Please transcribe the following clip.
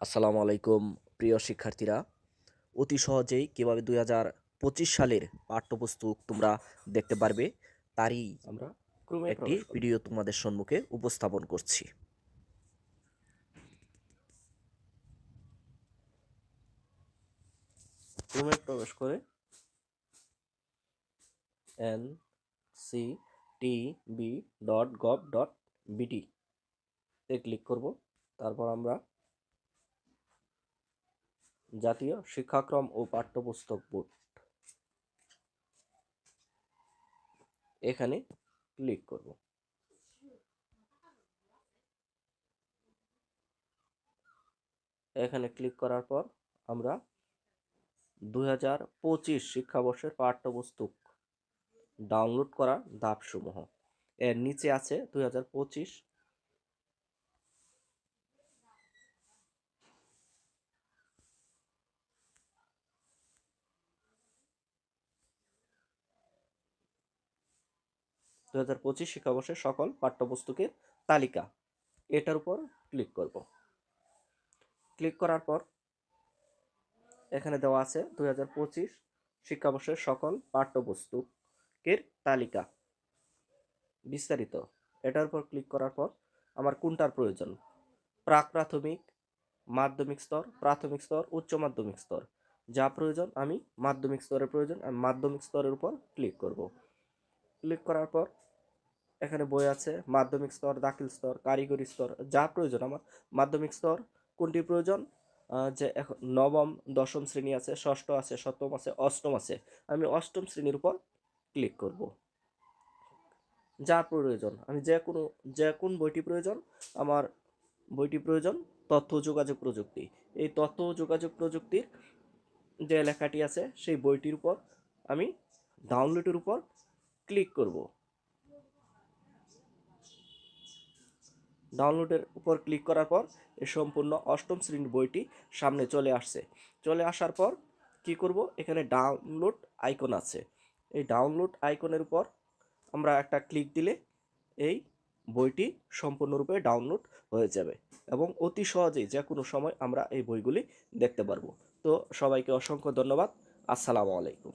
আসসালামু আলাইকুম প্রিয় শিক্ষার্থীরা। অতি সহজেই কীভাবে দুই হাজার পঁচিশ সালের পাঠ্যপুস্তক তোমরা দেখতে পারবে তারই আমরা ক্রমে একটি ভিডিও তোমাদের সম্মুখে উপস্থাপন করছি। ক্রমে প্রবেশ করে N C T B dot gov dot BT তে ক্লিক করব। তারপর আমরা জাতীয় শিক্ষাক্রম ও পাঠ্যপুস্তক বোর্ড। এখানে ক্লিক করব। এখানে ক্লিক করার পর আমরা দুই হাজার পঁচিশ শিক্ষাবর্ষের পাঠ্যপুস্তক ডাউনলোড করার ধাপসমূহ। এর নিচে আছে দুই হাজার পঁচিশ দু হাজার পঁচিশ শিক্ষাবর্ষের সকল পাঠ্যপুস্তকের তালিকা। এটার উপর ক্লিক করব। ক্লিক করার পর এখানে দেওয়া আছে দুই হাজার পঁচিশ শিক্ষাবর্ষের সকল পাঠ্যপুস্তকের তালিকা। বিস্তারিত। এটার উপর ক্লিক করার পর আমার কোনটার প্রয়োজন? প্রাক প্রাথমিক, মাধ্যমিক স্তর, প্রাথমিক স্তর, উচ্চ মাধ্যমিক স্তর। যা প্রয়োজন আমি মাধ্যমিক স্তরের প্রয়োজন আমি মাধ্যমিক স্তরের উপর ক্লিক করব। ক্লিক করার পর এখানে বই আছে, মাধ্যমিক স্তর, দাখিল স্তর, কারিগরি স্তর, যা প্রয়োজন আমার। মাধ্যমিক স্তর কোনটি প্রয়োজন? যে এখন নবম, দশম শ্রেণি আছে, ষষ্ঠ আছে, সপ্তম আছে, অষ্টম আছে। আমি অষ্টম শ্রেণির উপর ক্লিক করব। যা প্রয়োজন। আমি যে কোনো, যে কোন বইটি প্রয়োজন, আমার বইটি প্রয়োজন তথ্য যোগাযোগ প্রযুক্তি। এই তথ্য যোগাযোগ প্রযুক্তির যে লেখাটি আছে, সেই বইটির উপর আমি ডাউনলোডের উপর ক্লিক করব। ডাউনলোডের উপর ক্লিক করার পর এ সম্পূর্ণ অষ্টম শ্রেণির বইটি সামনে চলে আসছে। চলে আসার পর কি করব? এখানে ডাউনলোড আইকন আছে। এই ডাউনলোড আইকনের উপর আমরা একটা ক্লিক দিলে এই বইটি সম্পূর্ণরূপে ডাউনলোড হয়ে যাবে এবং অতি সহজেই যে কোনো সময় আমরা এই বইগুলি দেখতে পারব। তো সবাইকে অসংখ্য ধন্যবাদ। আসসালামু আলাইকুম।